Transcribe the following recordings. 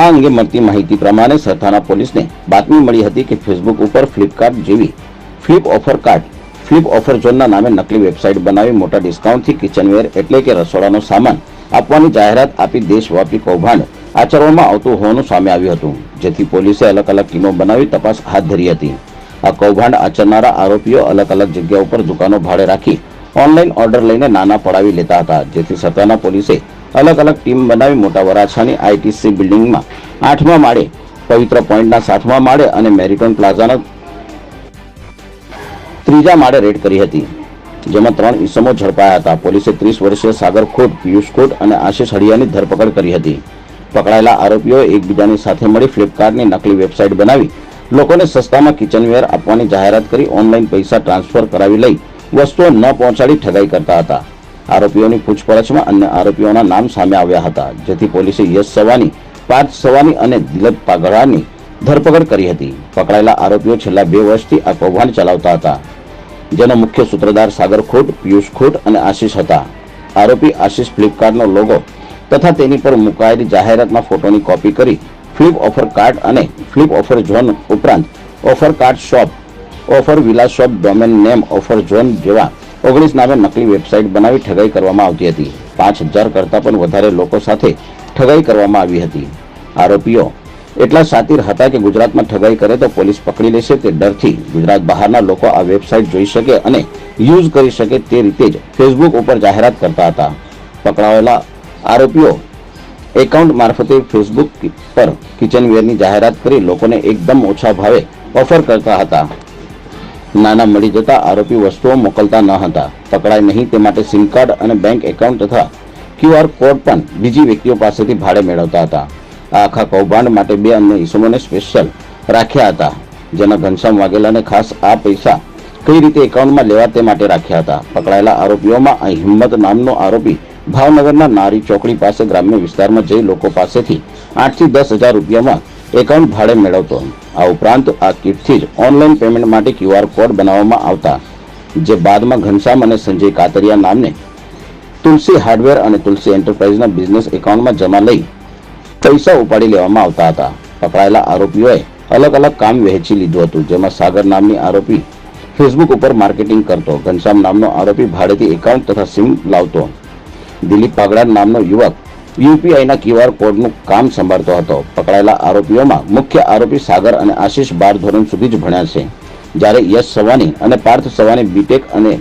આ અંગે મળતી માહિતી પ્રમાણે સરથાના પોલીસને બાતમી મળી હતી કે ફેસબુક ઉપર ફ્લિપકાર્ટ જેવી flip offer card, flip offer ઝોનના નામે નકલી વેબસાઇટ બનાવી મોટા ડિસ્કાઉન્ટથી કિચનવેર એટલે કે રસોડાનો સામાન આપવાની જાહેરાત આપી દેશવ્યાપી કૌભાંડ આચરવામાં આવતું હોવાનું સામે આવ્યું હતું, જેથી પોલીસે અલગ અલગ ટીમો બનાવી તપાસ હાથ ધરી હતી. આ કૌભાંડ આચરનારા આરોપીઓ અલગ અલગ જગ્યા ઉપર દુકાનો ભાડે રાખી ઓનલાઈન ઓર્ડર લઈને નાના પડાવી લેતા હતા, જેથી સત્તાના પોલીસે અલગ અલગ ટીમ બનાવી મોટા વરાછાની આઈટીસી બિલ્ડિંગમાં. આઠમા માળે, પવિત્ર પોઈન્ટના સાતમા માળે અને મેરિટોન પ્લાઝાના ત્રીજા માળે રેડ કરી હતી. જેમાં ત્રણ ઇસમો ઝડપાયા હતા. પોલીસે ત્રીસ વર્ષીય સાગર ખોટ પિયુષ ખોટ અને આશિષ હળિયાની ધરપકડ કરી હતી. પકડાયેલા આરોપીઓએ એકબીજાની સાથે મળી ફ્લિપકાર્ટની નકલી વેબસાઇટ બનાવી, લોકોને સસ્તામાં કિચનવેર આપવાની જાહેરાત કરી, ઓનલાઈન પૈસા ટ્રાન્સફર કરાવી લઈ વસ્તુઓ ન પહોંચાડી ઠગાઈ કરતા હતા. આરોપીઓની પૂછપરછમાં અન્ય આરોપીઓના નામ સામે આવ્યા હતા, જેથી પોલીસે યશ સવાની, પાર્થ સવાની અને દિલીપ પાગડાની ધરપકડ કરી હતી. પકડાયેલા આરોપીઓ છેલ્લા બે વર્ષથી આ કૌભાંડ ચલાવતા હતા, જેનો મુખ્ય સૂત્રધાર સાગર ખોટ, પિયુષ ખોટ અને આશિષ હતા. આરોપી આશિષ ફ્લિપકાર્ટનો લોગો તથા તેની પર મુકાયેલી જાહેરાતના ફોટોની કોપી કરી ફ્લિપ ઓફર કાર્ડ અને ફ્લિપ ઓફર ઝોન ઉપરાંત offer card shop, offer villa shop domain name offer zone જેવા ઓગણીસ નામે નકલી વેબસાઇટ બનાવી ઠગાઈ કરવામાં આવતી હતી. પાંચ હજાર કરતાં પણ વધારે લોકો સાથે ઠગાઈ કરવામાં આવી હતી. આરોપીઓ એટલા સાતિર હતા કે ગુજરાતમાં ઠગાઈ કરે તો પોલીસ પકડી લેશે તે ડરથી ગુજરાત બહારના લોકો આ વેબસાઇટ જોઈ શકે અને યુઝ કરી શકે તે રીતે જ ફેસબુક ઉપર જાહેરાત કરતા હતા. પકડાયેલા આરોપીઓ એકાઉન્ટ મારફતે ફેસબુક પર કિચનવેરની જાહેરાત કરી લોકોને એકદમ ઓછા ભાવે ઓફર કરતા હતા. નાના મળી જતા આરોપી વસ્તુઓ મોકલતા ન હતા. પકડાય નહીં તે માટે સિમ કાર્ડ અને બેંક એકાઉન્ટ તથા ક્યુઆર કોડ પણ બીજી વ્યક્તિઓ પાસેથી ભાડે મેળવતા હતા. આ આખા કૌભાંડ માટે બે અન્ય ઇસમોને સ્પેશિયલ રાખ્યા હતા, જેના ઘનશ્યામ વાઘેલાને ખાસ આ પૈસા કઈ રીતે એકાઉન્ટમાં લેવા તે માટે રાખ્યા હતા. પકડાયેલા આરોપીઓમાં હિંમત નામનો આરોપી ભાવનગરના નારી ચોકડી પાસે ગ્રામ્ય વિસ્તારમાં જઈ લોકો પાસેથી આઠથી દસ હજાર રૂપિયામાં એકાઉન્ટ ભાડે મેળવતો. આ ઉપરાંત આ કીટથી જ ઓનલાઈન પેમેન્ટ માટે ક્યુઆર કોડ બનાવવામાં આવતા. જે બાદમાં ઘનશ્યામ અને સંજય કાતરિયા નામને તુલસી હાર્ડવેર અને તુલસી એન્ટરપ્રાઇઝના બિઝનેસ એકાઉન્ટમાં જમા લઈ પૈસા ઉપાડી લેવામાં આવતા હતા. પકડાયેલા આરોપીઓએ અલગ અલગ કામ વહેંચી લીધું હતું, જેમાં સાગર નામની આરોપી ફેસબુક ઉપર માર્કેટિંગ કરતો, ઘનશ્યામ નામનો આરોપી ભાડેથી એકાઉન્ટ તથા સિમ લાવતો. દિલીપ પાગડા નામનો યુવક યુપીઆઈના ક્યુઆર કોડનું કામ સંભાળતો હતો. પકડાયેલા આરોપીઓમાં મુખ્ય આરોપી સાગર અને આશિષ બાર ધોરણ સુધી જ ભણ્યા છે. જ્યારે યશ સવાની અને પાર્થ સવાની બીટેક અને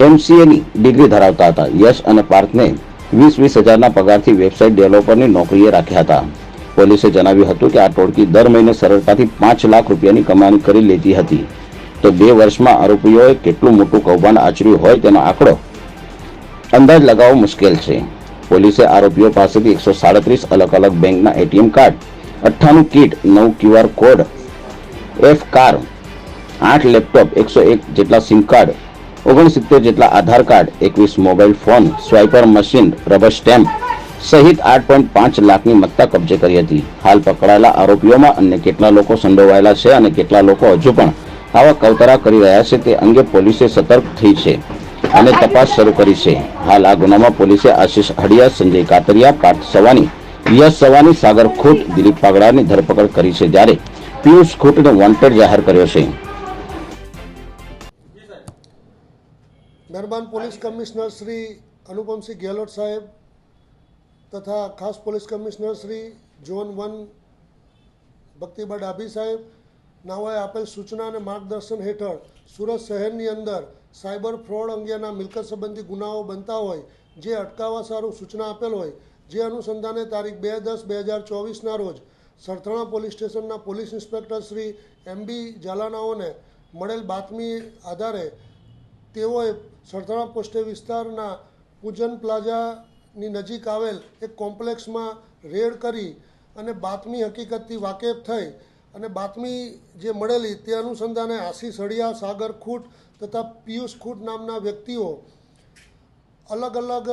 એમસીએની ડિગ્રી ધરાવતા હતા. યશ અને પાર્થને વીસ વીસ હજારના પગારથી વેબસાઇટ ડેવલપરની નોકરીએ રાખ્યા હતા. પોલીસે જણાવ્યું હતું કે આ ટોળકી દર મહિને સરળતાથી પાંચ લાખ રૂપિયાની કમાણી કરી લેતી હતી. તો બે વર્ષમાં આરોપીઓએ કેટલું મોટું કૌભાંડ આચર્યું હોય તેનો આંકડો અંદાજ લગાવવો મુશ્કેલ છે. પોલીસે આરોપીઓ પાસેથી એકસો સાડત્રીસ અલગ અલગ બેંકના એટીએમ કાર્ડ, અઠ્ઠાણું કીટ, નવ ક્યુઆર કોડ, એફ કાર, આઠ લેપટોપ, એકસો એક જેટલા સિમ કાર્ડ, ઓગણસિત્તેર જેટલા આધાર કાર્ડ, એકવીસ mobile phone swiper machine, rubber stamp સહિત આઠ પોઈન્ટ પાંચ લાખની મત્તા કબજે કરી હતી. હાલ પકડાયેલા આરોપીઓમાં અન્ય કેટલા લોકો સંડોવાયેલા છે અને કેટલા લોકો હજુ પણ આવા કવતરા કરી રહ્યા છે તે અંગે પોલીસે સતર્ક થઈ છે. અને તપાસ શરૂ કરી છે. હાલ આ ગુનામાં પોલીસે આશિષ હડિયા, સંજય કાતરિયા, પાર્થ સવાની યશ સવાની સાગર ખોટ, દિલીપ પાગડાની ધરપકડ કરી છે જ્યારે પિયુષ ખોટને વોન્ટેડ જાહેર કર્યો છે. મહેરબાન પોલીસ કમિશનર શ્રી અનુપમસિંહ ગેહલોત સાહેબ તથા ખાસ police commissioner Shri zone one Bhaktiba Dabhi સાહેબ નાઓએ આપેલ સૂચના અને માર્ગદર્શન હેઠળ સુરત શહેરની અંદર સાયબર ફ્રોડ અંગેના મિલકત સંબંધી ગુનાઓ બનતા હોય, જે અટકાવવા સારું સૂચના આપેલ હોય, જે અનુસંધાને તારીખ બે દસ બે હજાર ચોવીસના રોજ સરથાણા પોલીસ સ્ટેશનના police inspector Shri M B ઝાલાનાઓને મળેલ બાતમી આધારે તેઓએ સરથાણા પોસ્ટે વિસ્તારના પૂજન પ્લાઝાની નજીક આવેલ એક કોમ્પ્લેક્સમાં રેડ કરી અને બાતમી હકીકતથી વાકેફ થઈ અને બાતમી જે મળેલી તે અનુસંધાને આશી સળિયા, સાગર ખૂટ તથા પિયુષ ખૂટ નામના વ્યક્તિઓ અલગ અલગ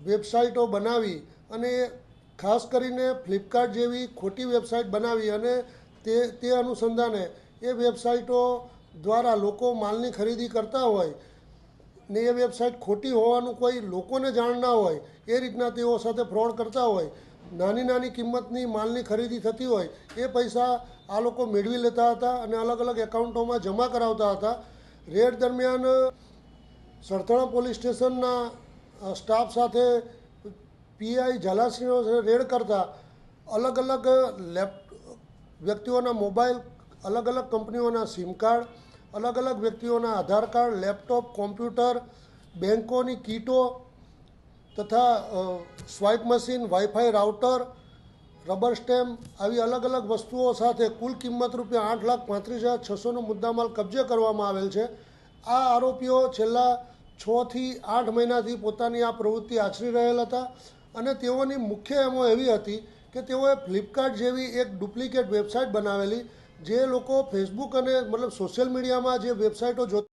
વેબસાઇટો બનાવી અને ખાસ કરીને ફ્લિપકાર્ટ જેવી ખોટી વેબસાઇટ બનાવી અને તે તે અનુસંધાને એ વેબસાઇટો દ્વારા લોકો માલની ખરીદી કરતા હોય ને એ વેબસાઇટ ખોટી હોવાનું કોઈ લોકોને જાણ ના હોય, એ રીતના તેઓ સાથે ફ્રોડ કરતા હોય નાની નાની કિંમતની માલની ખરીદી થતી હોય, એ પૈસા આ લોકો મેળવી લેતા હતા અને અલગ અલગ એકાઉન્ટોમાં જમા કરાવતા હતા. રેડ દરમિયાન, સરથાણા પોલીસ સ્ટેશનના સ્ટાફ સાથે પીઆઈ ઝાલાસિંહો રેડ કરતા અલગ અલગ લેપ, વ્યક્તિઓના મોબાઈલ, અલગ અલગ કંપનીઓના સિમ કાર્ડ, અલગ અલગ વ્યક્તિઓના આધાર કાર્ડ, લેપટોપ, કોમ્પ્યુટર બેન્કોની કીટો તથા swipe machine wifi router, rubber stamp આવી અલગ અલગ વસ્તુઓ સાથે કુલ કિંમત રૂપિયા આઠ લાખ પાંત્રીસ હજાર છસોનો મુદ્દામાલ કબજે કરવામાં આવેલ છે. આ આરોપીઓ છેલ્લા છથી આઠ મહિનાથી પોતાની આ પ્રવૃત્તિ આચરી રહેલ હતા અને તેઓની મુખ્ય એમો એવી હતી કે તેઓએ ફ્લિપકાર્ટ જેવી એક ડુપ્લિકેટ વેબસાઇટ બનાવેલી, જે લોકો ફેસબુક અને મતલબ સોશિયલ મીડિયામાં જે વેબસાઇટો જોતા